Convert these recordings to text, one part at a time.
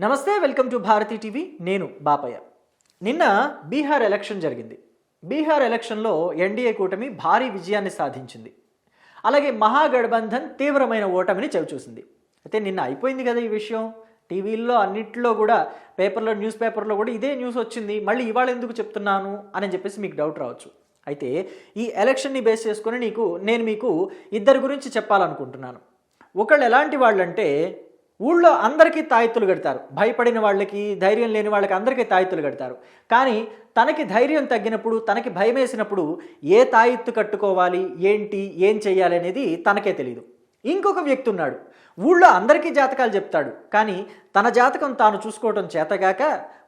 నమస్తే welcome to Bharati TV. నేను బాపయ్య. నిన్న బీహార్ ఎలక్షన్ జరిగింది. బీహార్ ఎలక్షన్లో ఎన్డీఏ కూటమి భారీ విజయాన్ని సాధించింది. అలాగే మహాగఠబంధన్ తీవ్రమైన ఓటమిని చవిచూసింది. అయితే నిన్న అయిపోయింది కదా ఈ విషయం. టీవీల్లో అన్నింటిలో కూడా పేపర్లో న్యూస్ పేపర్లో కూడా ఇదే న్యూస్ వచ్చింది. మళ్ళీ ఇవాళ ఎందుకు చెప్తున్నాను అని చెప్పేసి మీకు డౌట్ రావచ్చు. అయితే ఈ ఎలక్షన్ని బేస్ చేసుకొని నీకు నేను మీకు ఇద్దరి గురించి చెప్పాలనుకుంటున్నాను. ఒకళ్ళు ఎలాంటి వాళ్ళంటే ఊళ్ళో అందరికీ తాయెత్తులు కడతారు. భయపడిన వాళ్ళకి ధైర్యం లేని వాళ్ళకి అందరికీ తాయెత్తులు కడతారు. కానీ తనకి ధైర్యం తగ్గినప్పుడు తనకి భయం వేసినప్పుడు ఏ తాయెత్తు కట్టుకోవాలి ఏంటి ఏం చేయాలి అనేది తనకే తెలియదు ఇంకొక వ్యక్తి ఉన్నాడు ఊళ్ళో అందరికీ జాతకాలు చెప్తాడు. కానీ తన జాతకం తాను చూసుకోవటం చేతగాక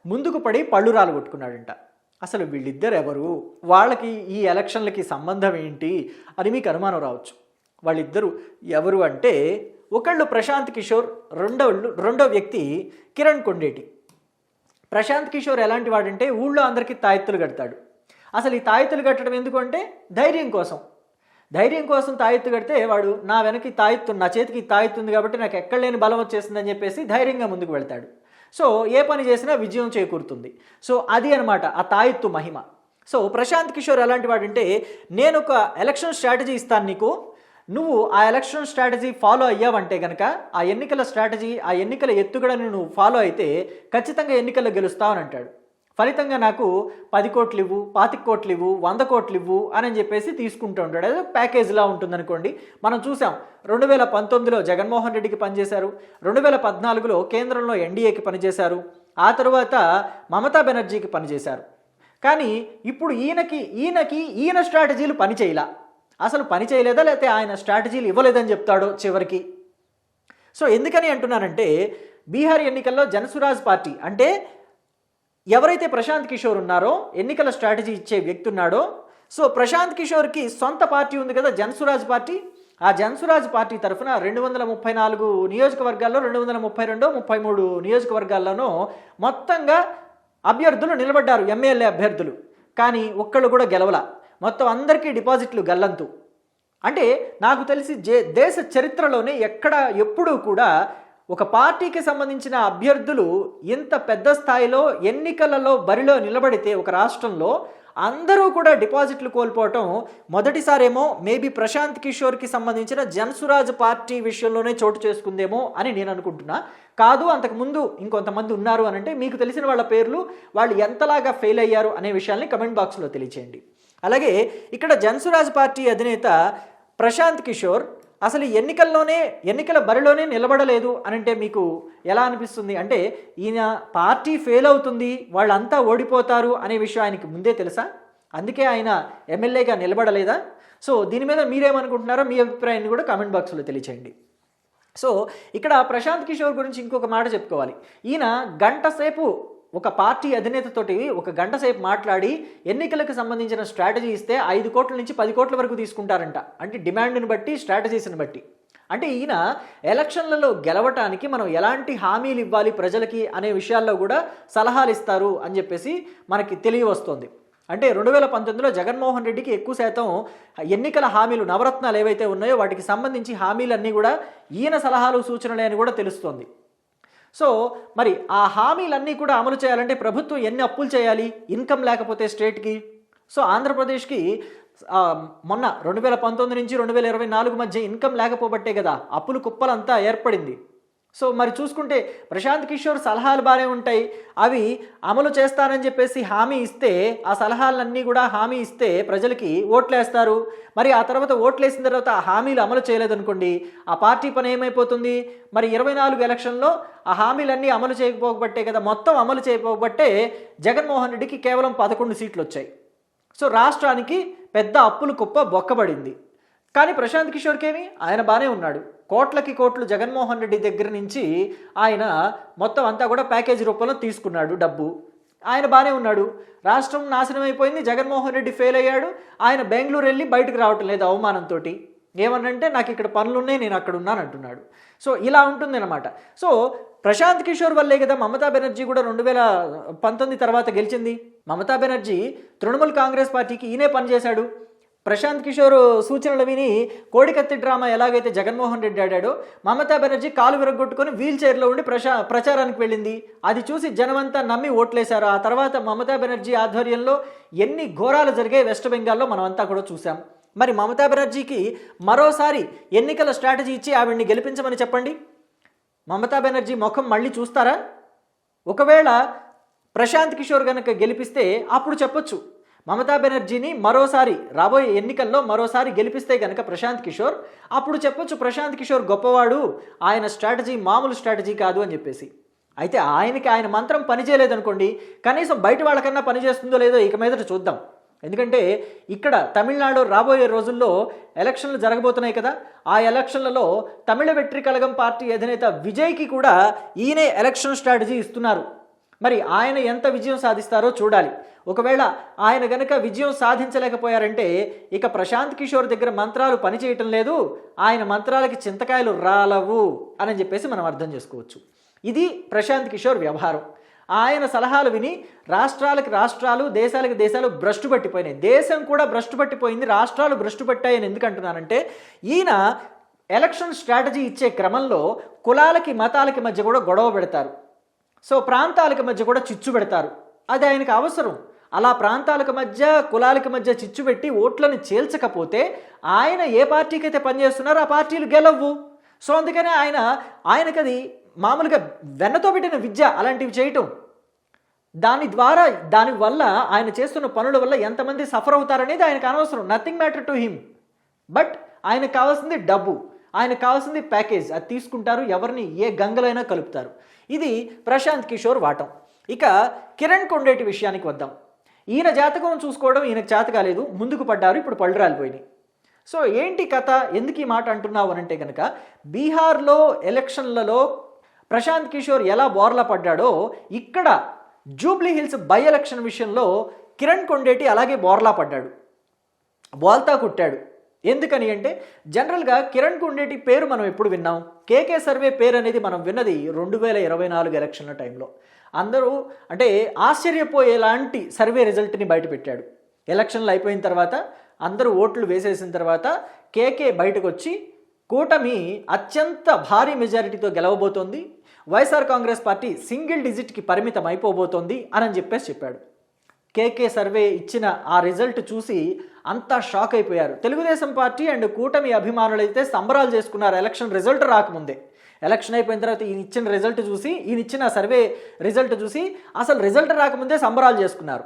ముందుకు పడి పళ్ళురాలు కొట్టుకున్నాడంట. అసలు వీళ్ళిద్దరు ఎవరు వాళ్ళకి ఈ ఎలక్షన్లకి సంబంధం ఏంటి? అని మీకు అనుమానం రావచ్చు. వాళ్ళిద్దరూ ఎవరు అంటే ఒకళ్ళు ప్రశాంత్ కిషోర్ రెండో రెండో వ్యక్తి కిరణ్ కొండేటి. ప్రశాంత్ కిషోర్ ఎలాంటి వాడంటే ఊళ్ళో అందరికీ తాయెత్తులు కడతాడు. అసలు ఈ తాయెత్తులు కట్టడం ఎందుకు అంటే ధైర్యం కోసం. ధైర్యం కోసం తాయెత్తు కడితే వాడు నా వెనక్కి తాయెత్తు నా చేతికి తాయెత్తు ఉంది కాబట్టి నాకు ఎక్కడ లేని బలం వచ్చేసిందని చెప్పేసి ధైర్యంగా ముందుకు వెళ్తాడు. సో ఏ పని చేసినా విజయం చేకూరుతుంది. సో అది అనమాట ఆ తాయెత్తు మహిమ. సో ప్రశాంత్ కిషోర్ ఎలాంటి వాడంటే నేను ఒక ఎలక్షన్ స్ట్రాటజీ ఇస్తాను నీకు నువ్వు ఆ ఎలక్షన్ స్ట్రాటజీ ఫాలో అయ్యావంటే కనుక ఆ ఎన్నికల స్ట్రాటజీ ఆ ఎన్నికల ఎత్తుగడని నువ్వు ఫాలో అయితే ఖచ్చితంగా ఎన్నికల్లో గెలుస్తావని అంటాడు. ఫలితంగా నాకు పది కోట్లు ఇవ్వు పాతిక కోట్లు ఇవ్వు వంద కోట్లు ఇవ్వు అని చెప్పేసి తీసుకుంటూ ఉంటాడు. అదే ప్యాకేజ్లా ఉంటుందనుకోండి. మనం చూసాం రెండు వేల పంతొమ్మిదిలో జగన్మోహన్ రెడ్డికి పనిచేశారు. రెండు వేల పద్నాలుగులో కేంద్రంలో ఎన్డీఏకి పనిచేశారు. ఆ తర్వాత మమతా బెనర్జీకి పనిచేశారు. కానీ ఇప్పుడు ఈయనకి ఈయనకి ఈయన స్ట్రాటజీలు పనిచేయలా. అసలు పని చేయలేదా లేకపోతే ఆయన స్ట్రాటజీలు ఇవ్వలేదని చెప్తాడో చివరికి? సో ఎందుకని అంటున్నానంటే బీహార్ ఎన్నికల్లో జనసురాజ్ పార్టీ అంటే ఎవరైతే ప్రశాంత్ కిషోర్ ఉన్నారో ఎన్నికల స్ట్రాటజీ ఇచ్చే వ్యక్తి ఉన్నాడో సో ప్రశాంత్ కిషోర్కి సొంత పార్టీ ఉంది కదా జనసురాజ్ పార్టీ. ఆ జన్సురాజ్ పార్టీ తరఫున రెండు వందల ముప్పై నాలుగు నియోజకవర్గాల్లో రెండు వందల ముప్పై రెండు ముప్పై మూడు నియోజకవర్గాల్లోనూ మొత్తంగా అభ్యర్థులు నిలబడ్డారు ఎమ్మెల్యే అభ్యర్థులు. కానీ ఒక్కళ్ళు కూడా గెలవల. మొత్తం అందరికీ డిపాజిట్లు గల్లంతు. అంటే నాకు తెలిసి జే దేశ చరిత్రలోనే ఎక్కడ ఎప్పుడూ కూడా ఒక పార్టీకి సంబంధించిన అభ్యర్థులు ఇంత పెద్ద స్థాయిలో ఎన్నికలలో బరిలో నిలబడితే ఒక రాష్ట్రంలో అందరూ కూడా డిపాజిట్లు కోల్పోవటం మొదటిసారేమో మేబీ ప్రశాంత్ కిషోర్కి సంబంధించిన జన్సురాజ్ పార్టీ విషయంలోనే చోటు చేసుకుందేమో అని నేను అనుకుంటున్నా. కాదు అంతకుముందు ఇంకొంతమంది ఉన్నారు అని అంటే మీకు తెలిసిన వాళ్ళ పేర్లు వాళ్ళు ఎంతలాగా ఫెయిల్ అయ్యారు అనే విషయాల్ని కమెంట్ బాక్స్లో తెలియచేయండి. అలాగే ఇక్కడ జన్సురాజ్ పార్టీ అధినేత ప్రశాంత్ కిషోర్ అసలు ఈ ఎన్నికల్లోనే ఎన్నికల బరిలోనే నిలబడలేదు అనంటే మీకు ఎలా అనిపిస్తుంది? అంటే ఈయన పార్టీ ఫెయిల్ అవుతుంది వాళ్ళంతా ఓడిపోతారు అనే విషయం ఆయనకి ముందే తెలుసా? అందుకే ఆయన ఎమ్మెల్యేగా నిలబడలేదా? సో దీని మీద మీరేమనుకుంటున్నారో మీ అభిప్రాయాన్ని కూడా కామెంట్ బాక్స్లో తెలియచేయండి. సో ఇక్కడ ప్రశాంత్ కిషోర్ గురించి ఇంకొక మాట చెప్పుకోవాలి. ఈయన గంట సేపు ఒక పార్టీ అధినేతతోటి ఒక గంట సేపు మాట్లాడి ఎన్నికలకు సంబంధించిన స్ట్రాటజీ ఇస్తే ఐదు కోట్ల నుంచి పది కోట్ల వరకు తీసుకుంటారంట. అంటే డిమాండ్ని బట్టి స్ట్రాటజీస్ని బట్టి. అంటే ఈయన ఎలక్షన్లలో గెలవటానికి మనం ఎలాంటి హామీలు ఇవ్వాలి ప్రజలకి అనే విషయాల్లో కూడా సలహాలు ఇస్తారు అని చెప్పేసి మనకి తెలియవస్తుంది. అంటే రెండు వేల పంతొమ్మిదిలో జగన్మోహన్ రెడ్డికి ఎక్కువ శాతం ఎన్నికల హామీలు నవరత్నాలు ఏవైతే ఉన్నాయో వాటికి సంబంధించి హామీలన్నీ కూడా ఈయన సలహాలు సూచనలే అని కూడా తెలుస్తోంది. సో మరి ఆ హామీలన్నీ కూడా అమలు చేయాలంటే ప్రభుత్వం ఎన్ని అప్పులు చేయాలి? ఇన్కమ్ లేకపోతే స్టేట్కి? సో ఆంధ్రప్రదేశ్కి మొన్న రెండు వేల పంతొమ్మిది నుంచి రెండు వేల ఇరవై నాలుగు మధ్య ఇన్కమ్ లేకపోబట్టే కదా అప్పులు కుప్పలంతా ఏర్పడింది. సో మరి చూసుకుంటే ప్రశాంత్ కిషోర్ సలహాలు బాగానే ఉంటాయి. అవి అమలు చేస్తానని చెప్పేసి హామీ ఇస్తే ఆ సలహాలన్నీ కూడా హామీ ఇస్తే ప్రజలకి ఓట్లేస్తారు. మరి ఆ తర్వాత ఓట్లేసిన తర్వాత ఆ హామీలు అమలు చేయలేదనుకోండి ఆ పార్టీ పని ఏమైపోతుంది? మరి ఇరవై నాలుగు ఎలక్షన్లో ఆ హామీలన్నీ అమలు చేయకపోబట్టే కదా మొత్తం అమలు చేయకపోబట్టే జగన్మోహన్ రెడ్డికి కేవలం పదకొండు సీట్లు వచ్చాయి. సో రాష్ట్రానికి పెద్ద అప్పులు కుప్ప బొక్కబడింది. కానీ ప్రశాంత్ కిషోర్కేమి ఆయన బాగానే ఉన్నాడు. కోట్లకి కోట్లు జగన్మోహన్ రెడ్డి దగ్గర నుంచి ఆయన మొత్తం అంతా కూడా ప్యాకేజీ రూపంలో తీసుకున్నాడు డబ్బు. ఆయన బాగానే ఉన్నాడు. రాష్ట్రం నాశనం అయిపోయింది జగన్మోహన్ రెడ్డి ఫెయిల్ అయ్యాడు. ఆయన బెంగళూరు వెళ్ళి బయటకు రావటం లేదు అవమానంతో ఏమనంటే నాకు ఇక్కడ పనులు ఉన్నాయి నేను అక్కడ ఉన్నాను అంటున్నాడు. సో ఇలా ఉంటుంది అనమాట సో ప్రశాంత్ కిషోర్ వల్లే కదా మమతా బెనర్జీ కూడా రెండు వేల పంతొమ్మిది తర్వాత గెలిచింది. మమతా బెనర్జీ తృణమూల్ కాంగ్రెస్ పార్టీకి ఈయనే పనిచేశాడు. ప్రశాంత్ కిషోర్ సూచనలు విని కోడికత్తి డ్రామా ఎలాగైతే జగన్మోహన్ రెడ్డి ఆడాడో మమతా బెనర్జీ కాలు విరగొట్టుకొని వీల్ చైర్లో ఉండి ప్రశా ప్రచారానికి వెళ్ళింది. అది చూసి జనమంతా నమ్మి ఓట్లేశారు. ఆ తర్వాత మమతా బెనర్జీ ఆధ్వర్యంలో ఎన్ని ఘోరాలు జరిగాయి వెస్ట్ బెంగాల్లో మనమంతా కూడా చూసాం మరి మమతా బెనర్జీకి మరోసారి ఎన్నికల స్ట్రాటజీ ఇచ్చి ఆవిడ్ని గెలిపించమని చెప్పండి? మమతా బెనర్జీ ముఖం మళ్ళీ చూస్తారా? ఒకవేళ ప్రశాంత్ కిషోర్ కనుక గెలిపిస్తే అప్పుడు చెప్పొచ్చు. మమతా బెనర్జీని మరోసారి రాబోయే ఎన్నికల్లో మరోసారి గెలిపిస్తే గనక ప్రశాంత్ కిషోర్ అప్పుడు చెప్పొచ్చు ప్రశాంత్ కిషోర్ గొప్పవాడు ఆయన స్ట్రాటజీ మామూలు స్ట్రాటజీ కాదు అని చెప్పేసి. అయితే ఆయనకి ఆయన మంత్రం పనిచేయలేదనుకోండి కనీసం బయట వాళ్ళకన్నా పనిచేస్తుందో లేదో ఇక మీదట చూద్దాం. ఎందుకంటే ఇక్కడ తమిళనాడు రాబోయే రోజుల్లో ఎలక్షన్లు జరగబోతున్నాయి కదా ఆ ఎలక్షన్లలో తమిళ వెట్రి కలగం పార్టీ అధినేత విజయ్కి కూడా ఈయనే ఎలక్షన్ స్ట్రాటజీ ఇస్తున్నారు. మరి ఆయన ఎంత విజయం సాధిస్తారో చూడాలి. ఒకవేళ ఆయన గనక విజయం సాధించలేకపోయారంటే ఇక ప్రశాంత్ కిషోర్ దగ్గర మంత్రాలు పనిచేయటం లేదు ఆయన మంత్రాలకి చింతకాయలు రాలవు అని చెప్పేసి మనం అర్థం చేసుకోవచ్చు. ఇది ప్రశాంత్ కిషోర్ వ్యవహారం. ఆయన సలహాలు విని రాష్ట్రాలకు రాష్ట్రాలు దేశాలకు దేశాలు భ్రష్టు పట్టిపోయినాయి. దేశం కూడా భ్రష్టు పట్టిపోయింది రాష్ట్రాలు భ్రష్టు పట్టాయని ఎందుకు అంటున్నానంటే ఈయన ఎలక్షన్ స్ట్రాటజీ ఇచ్చే క్రమంలో కులాలకి మతాలకి మధ్య కూడా గొడవ పెడతారు. సో ప్రాంతాలకు మధ్య కూడా చిచ్చు పెడతారు. అది ఆయనకు అవసరం. అలా ప్రాంతాలకు మధ్య కులాలకు మధ్య చిచ్చు పెట్టి ఓట్లను చేల్చకపోతే ఆయన ఏ పార్టీకి అయితే పనిచేస్తున్నారో ఆ పార్టీలు గెలవ్వు. సో అందుకనే ఆయన ఆయనకది మామూలుగా వెన్నతో పెట్టిన విద్య అలాంటివి చేయటం. దాని ద్వారా దాని వల్ల ఆయన చేస్తున్న పనుల వల్ల ఎంతమంది సఫర్ అవుతారనేది ఆయనకు అనవసరం. Nothing matter to him but ఆయనకు కావాల్సింది డబ్బు. ఆయనకు కావాల్సింది ప్యాకేజ్. అది తీసుకుంటారు ఎవరిని ఏ గంగలైనా కలుపుతారు. ఇది ప్రశాంత్ కిషోర్ వాటం. ఇక కిరణ్ కొండేటి విషయానికి వద్దాం. ఈయన జాతకం చూసుకోవడం ఈయనకు చేత కాలేదు. ముందుకు పడ్డారు. ఇప్పుడు పళ్ళు రాలిపోయినాయి. సో ఏంటి కథ? ఎందుకు ఈ మాట అంటున్నావు అని అంటే కనుక బీహార్లో ఎలక్షన్లలో ప్రశాంత్ కిషోర్ ఎలా బోర్లా పడ్డాడో ఇక్కడ జూబ్లీ హిల్స్ బై ఎలక్షన్ విషయంలో కిరణ్ కొండేటి అలాగే బోర్లా పడ్డాడు. బోల్తా కుట్టాడు. ఎందుకని అంటే జనరల్గా కిరణ్ కుండేటి పేరు మనం ఎప్పుడు విన్నాం? కేకే సర్వే పేరు అనేది మనం విన్నది రెండు వేల ఇరవై నాలుగు ఎలక్షన్ల టైంలో. అందరూ అంటే ఆశ్చర్యపోయేలాంటి సర్వే రిజల్ట్ని బయటపెట్టాడు. ఎలక్షన్లు అయిపోయిన తర్వాత అందరూ ఓట్లు వేసేసిన తర్వాత కేకే బయటకు వచ్చి కూటమి అత్యంత భారీ మెజారిటీతో గెలవబోతోంది. వైఎస్ఆర్ కాంగ్రెస్ పార్టీ సింగిల్ డిజిట్కి పరిమితం అయిపోబోతోంది అని చెప్పేసి చెప్పాడు. కేకే సర్వే ఇచ్చిన ఆ రిజల్ట్ చూసి అంతా షాక్ అయిపోయారు. తెలుగుదేశం పార్టీ అండ్ కూటమి అభిమానులు అయితే సంబరాలు చేసుకున్నారు. ఎలక్షన్ రిజల్ట్ రాకముందే. ఎలక్షన్ అయిపోయిన తర్వాత ఈయన ఇచ్చిన రిజల్ట్ చూసి ఈయన ఇచ్చిన సర్వే రిజల్ట్ చూసి అసలు రిజల్ట్ రాకముందే సంబరాలు చేసుకున్నారు.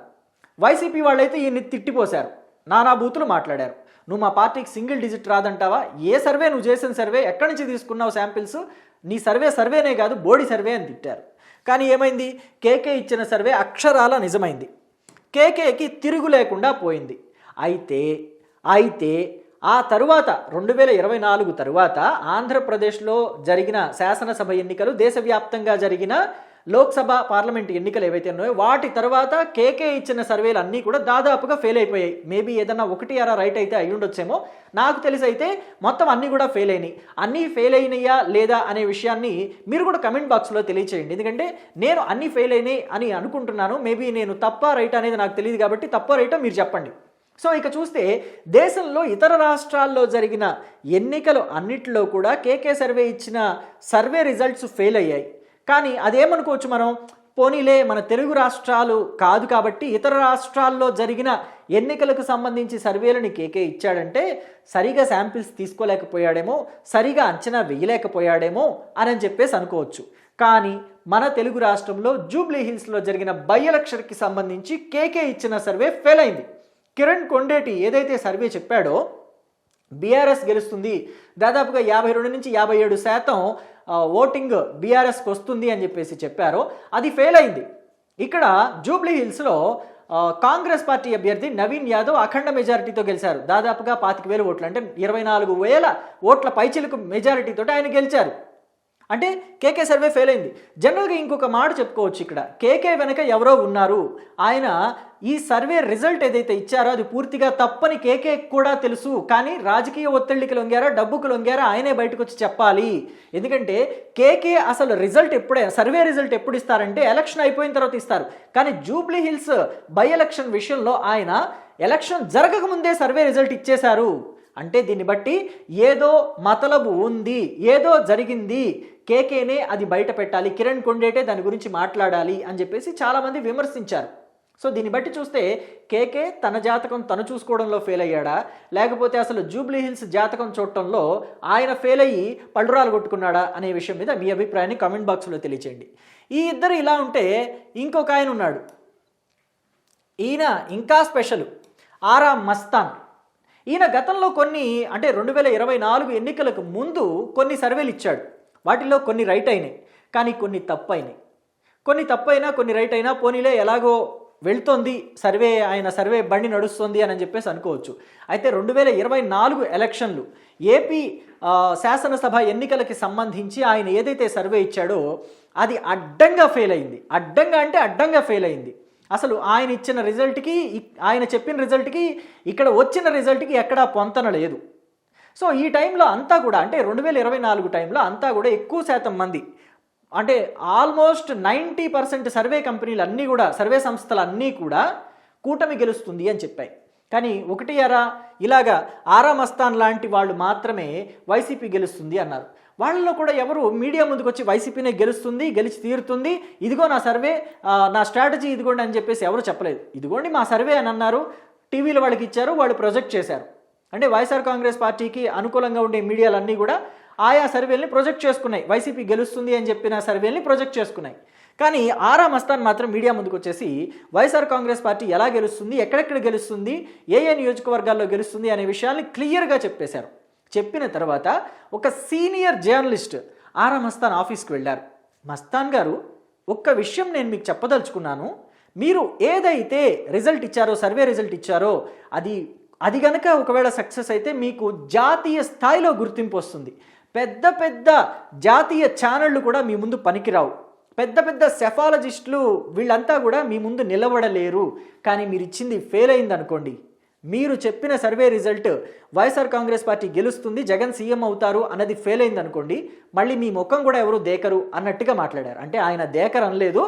వైసీపీ వాళ్ళైతే ఈయన్ని తిట్టిపోశారు. నానా బూతులు మాట్లాడారు. నువ్వు మా పార్టీకి సింగిల్ డిజిట్ రాదంటావా? ఏ సర్వే నువ్వు చేసిన సర్వే? ఎక్కడి నుంచి తీసుకున్నావు శాంపిల్స్? నీ సర్వే సర్వేనే కాదు బోడీ సర్వే అని తిట్టారు. కానీ ఏమైంది? కేకే ఇచ్చిన సర్వే అక్షరాల నిజమైంది. కేకేకి తిరుగు లేకుండా పోయింది. అయితే అయితే ఆ తరువాత రెండు వేల ఇరవై నాలుగు తరువాత ఆంధ్రప్రదేశ్లో జరిగిన శాసనసభ ఎన్నికలు దేశవ్యాప్తంగా జరిగిన లోక్సభ పార్లమెంట్ ఎన్నికలు ఏవైతే ఉన్నాయో వాటి తర్వాత కేకే ఇచ్చిన సర్వేలు అన్నీ కూడా దాదాపుగా ఫెయిల్ అయిపోయాయి. మేబీ ఏదన్నా ఒకటి అరా రైట్ అయితే అయి ఉండొచ్చేమో. నాకు తెలిసి అయితే మొత్తం అన్నీ కూడా ఫెయిల్ అయినాయి. అన్నీ ఫెయిల్ అయినాయా లేదా అనే విషయాన్ని మీరు కూడా కమెంట్ బాక్స్లో తెలియచేయండి. ఎందుకంటే నేను అన్నీ ఫెయిల్ అయినాయి అని అనుకుంటున్నాను. మేబీ నేను తప్ప రైట్ అనేది నాకు తెలియదు కాబట్టి తప్ప రైటో మీరు చెప్పండి. సో ఇక చూస్తే దేశంలో ఇతర రాష్ట్రాల్లో జరిగిన ఎన్నికలు అన్నిటిలో కూడా కేకే సర్వే ఇచ్చిన సర్వే రిజల్ట్స్ ఫెయిల్ అయ్యాయి. కానీ అదేమనుకోవచ్చు మనం? పోనీలే మన తెలుగు రాష్ట్రాలు కాదు కాబట్టి ఇతర రాష్ట్రాల్లో జరిగిన ఎన్నికలకు సంబంధించి సర్వేలని కేకే ఇచ్చాడంటే సరిగా శాంపిల్స్ తీసుకోలేకపోయాడేమో సరిగా అంచనా వేయలేకపోయాడేమో అని చెప్పేసి అనుకోవచ్చు. కానీ మన తెలుగు రాష్ట్రంలో జూబ్లీ హిల్స్లో జరిగిన బై ఎలక్షన్కి సంబంధించి కేకే ఇచ్చిన సర్వే ఫెయిల్ అయింది. కిరణ్ కొండేటి ఏదైతే సర్వే చెప్పాడో బీఆర్ఎస్ గెలుస్తుంది. దాదాపుగా యాభై రెండు నుంచి యాభై ఏడు శాతం ఓటింగ్ బీఆర్ఎస్కి వస్తుంది అని చెప్పేసి చెప్పారో. అది ఫెయిల్ అయింది. ఇక్కడ జూబ్లీ హిల్స్లో కాంగ్రెస్ పార్టీ అభ్యర్థి నవీన్ యాదవ్ అఖండ మెజారిటీతో గెలిచారు. దాదాపుగా పాతిక వేల ఓట్లు అంటే ఇరవై నాలుగు వేల ఓట్ల పైచిలకు మెజారిటీతో ఆయన గెలిచారు. అంటే కేకే సర్వే ఫెయిల్ అయింది జనరల్గా ఇంకొక మాట చెప్పుకోవచ్చు ఇక్కడ. కేకే వెనక ఎవరో ఉన్నారు. ఆయన ఈ సర్వే రిజల్ట్ ఏదైతే ఇచ్చారో అది పూర్తిగా తప్పని కేకే కూడా తెలుసు. కానీ రాజకీయ ఒత్తిడికి లొంగారా డబ్బుకు లొంగారా ఆయనే బయటకు వచ్చి చెప్పాలి. ఎందుకంటే కేకే అసలు రిజల్ట్ ఎప్పుడే సర్వే రిజల్ట్ ఎప్పుడు ఇస్తారంటే ఎలక్షన్ అయిపోయిన తర్వాత ఇస్తారు. కానీ జూబ్లీ హిల్స్ బై ఎలక్షన్ విషయంలో ఆయన ఎలక్షన్ జరగకముందే సర్వే రిజల్ట్ ఇచ్చేశారు. అంటే దీన్ని బట్టి ఏదో మతలబు ఉంది ఏదో జరిగింది కేకేనే అది బయట పెట్టాలి కిరణ్ కొండేటే దాని గురించి మాట్లాడాలి అని చెప్పేసి చాలామంది విమర్శించారు. సో దీన్ని బట్టి చూస్తే కేకే తన జాతకం తను చూసుకోవడంలో ఫెయిల్ అయ్యాడా? లేకపోతే అసలు జూబ్లీ హిల్స్ జాతకం చూడటంలో ఆయన ఫెయిల్ అయ్యి పళ్ళురాలు కొట్టుకున్నాడా అనే విషయం మీద మీ అభిప్రాయాన్ని కామెంట్ బాక్స్లో తెలియచేయండి. ఈ ఇద్దరు ఇలా ఉంటే ఇంకొక ఆయన ఉన్నాడు. ఈయన ఇంకా స్పెషల్ ఆరా మస్తాన్. ఈయన గతంలో కొన్ని అంటే రెండు వేల ఇరవై నాలుగు ఎన్నికలకు ముందు కొన్ని సర్వేలు ఇచ్చాడు. వాటిలో కొన్ని రైట్ అయినాయి. కానీ కొన్ని తప్పు అయినాయి కొన్ని తప్పైనా కొన్ని రైట్ అయినా పోనీలే ఎలాగో వెళ్తోంది సర్వే ఆయన సర్వే బండి నడుస్తుంది అని చెప్పేసి అనుకోవచ్చు. అయితే రెండు వేల ఇరవై నాలుగు ఎలక్షన్లు ఏపీ శాసనసభ ఎన్నికలకి సంబంధించి ఆయన ఏదైతే సర్వే ఇచ్చాడో అది అడ్డంగా ఫెయిల్ అయింది. అడ్డంగా అంటే అడ్డంగా ఫెయిల్ అయింది. అసలు ఆయన ఇచ్చిన రిజల్ట్కి ఆయన చెప్పిన రిజల్ట్కి ఇక్కడ వచ్చిన రిజల్ట్కి ఎక్కడా పొంతన లేదు. సో ఈ టైంలో అంతా కూడా అంటే రెండు వేల ఇరవై నాలుగు టైంలో అంతా కూడా ఎక్కువ శాతం మంది అంటే ఆల్మోస్ట్ నైంటీ పర్సెంట్ సర్వే కంపెనీలు అన్నీ కూడా సర్వే సంస్థలు అన్నీ కూడా కూటమి గెలుస్తుంది అని చెప్పాయి. కానీ ఒకటి అరా ఇలాగా ఆరా మస్తాన్ లాంటి వాళ్ళు మాత్రమే వైసీపీ గెలుస్తుంది అన్నారు. వాళ్ళలో కూడా ఎవరు మీడియా ముందుకు వచ్చి వైసీపీనే గెలుస్తుంది గెలిచి తీరుతుంది ఇదిగో నా సర్వే నా స్ట్రాటజీ ఇదిగోండి అని చెప్పేసి ఎవరు చెప్పలేదు. ఇదిగోండి మా సర్వే అని అన్నారు. టీవీలో వాళ్ళకి ఇచ్చారు వాళ్ళు ప్రొజెక్ట్ చేశారు. అంటే వైఎస్ఆర్ కాంగ్రెస్ పార్టీకి అనుకూలంగా ఉండే మీడియాలన్నీ కూడా ఆయా సర్వేల్ని ప్రొజెక్ట్ చేసుకున్నాయి. వైసీపీ గెలుస్తుంది అని చెప్పిన సర్వేల్ని ప్రొజెక్ట్ చేసుకున్నాయి. కానీ ఆరా మస్తాన్ మాత్రం మీడియా ముందుకు వచ్చేసి వైఎస్ఆర్ కాంగ్రెస్ పార్టీ ఎలా గెలుస్తుంది ఎక్కడెక్కడ గెలుస్తుంది ఏ ఏ నియోజకవర్గాల్లో గెలుస్తుంది అనే విషయాన్ని క్లియర్గా చెప్పేశారు. చెప్పిన తర్వాత ఒక సీనియర్ జర్నలిస్ట్ ఆరా మస్తాన్ ఆఫీస్కి వెళ్ళారు. మస్తాన్ గారు ఒక్క విషయం నేను మీకు చెప్పదలుచుకున్నాను. మీరు ఏదైతే రిజల్ట్ ఇచ్చారో సర్వే రిజల్ట్ ఇచ్చారో అది అది గనక ఒకవేళ సక్సెస్ అయితే మీకు జాతీయ స్థాయిలో గుర్తింపు వస్తుంది. పెద్ద పెద్ద జాతీయ ఛానళ్ళు కూడా మీ ముందు పనికిరావు. పెద్ద పెద్ద సెఫాలజిస్టులు వీళ్ళంతా కూడా మీ ముందు నిలబడలేరు. కానీ మీరు ఇచ్చింది ఫెయిల్ అయింది అనుకోండి మీరు చెప్పిన survey result YSR Congress party గెలుస్తుంది జగన్ సీఎం అవుతారు అన్నది ఫెయిల్ అయింది అనుకోండి మళ్ళీ మీ ముఖం కూడా ఎవరు దేకరు అన్నట్టుగా మాట్లాడారు. అంటే ఆయన దేకర్ అనలేదు.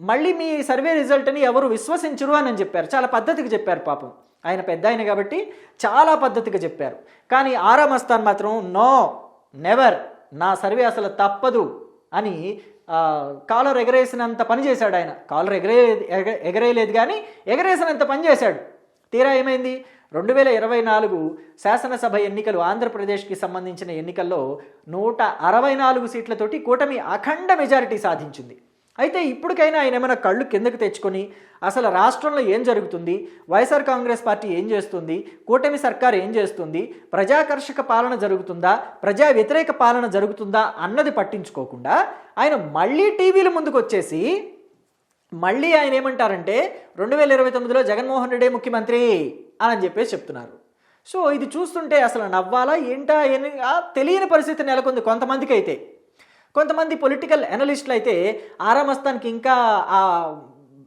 మళ్ళీ మీ సర్వే రిజల్ట్ని ఎవరు విశ్వసించరు అని చెప్పారు. చాలా పద్ధతిగా చెప్పారు పాపం. ఆయన పెద్ద ఆయన కాబట్టి చాలా పద్ధతిగా చెప్పారు. కానీ ఆరా మస్తాన్ మాత్రం నో నెవర్ నా సర్వే అసలు తప్పదు అని కాలర్ ఎగరేసినంత పని చేశాడు ఆయన. కాలర్ ఎగరే ఎగరేయలేదు కానీ ఎగరేసినంత పని చేశాడు. తీరా ఏమైంది? రెండు వేల ఇరవై నాలుగు శాసనసభ ఎన్నికలు ఆంధ్రప్రదేశ్కి సంబంధించిన ఎన్నికల్లో నూట అరవై నాలుగు సీట్లతోటి కూటమి అఖండ మెజారిటీ సాధించింది. అయితే ఇప్పటికైనా ఆయన ఏమైనా కళ్ళు కిందకు తెచ్చుకొని అసలు రాష్ట్రంలో ఏం జరుగుతుంది? వైఎస్ఆర్ కాంగ్రెస్ పార్టీ ఏం చేస్తుంది? కూటమి సర్కార్ ఏం చేస్తుంది? ప్రజాకర్షక పాలన జరుగుతుందా? ప్రజా వ్యతిరేక పాలన జరుగుతుందా అన్నది పట్టించుకోకుండా ఆయన మళ్ళీ టీవీల ముందుకు వచ్చేసి మళ్ళీ ఆయన ఏమంటారంటే రెండు వేల ఇరవై తొమ్మిదిలో జగన్మోహన్ రెడ్డి ముఖ్యమంత్రి అని చెప్పేసి చెప్తున్నారు. సో ఇది చూస్తుంటే అసలు నవ్వాలా ఏంటా తెలియని పరిస్థితి నెలకొంది కొంతమందికి అయితే. కొంతమంది పొలిటికల్ అనలిస్టులు అయితే ఆరామస్తానికి ఇంకా ఆ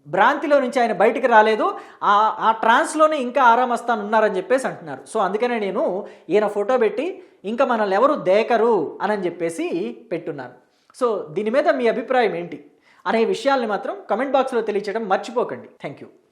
భ్రాంతిలో నుంచి ఆయన బయటికి రాలేదు ఆ ఆ ట్రాన్స్లోనే ఇంకా ఆరామస్తాన్ ఉన్నారని చెప్పేసి అంటున్నారు. సో అందుకనే నేను ఈయన ఫోటో పెట్టి ఇంకా మనల్ని ఎవరు దేకరు అని చెప్పేసి పెట్టున్నాను సో దీని మీద మీ అభిప్రాయం ఏంటి? అనే విషయాల్ని మాత్రం కమెంట్ బాక్స్లో తెలియచేయడం మర్చిపోకండి. Thank you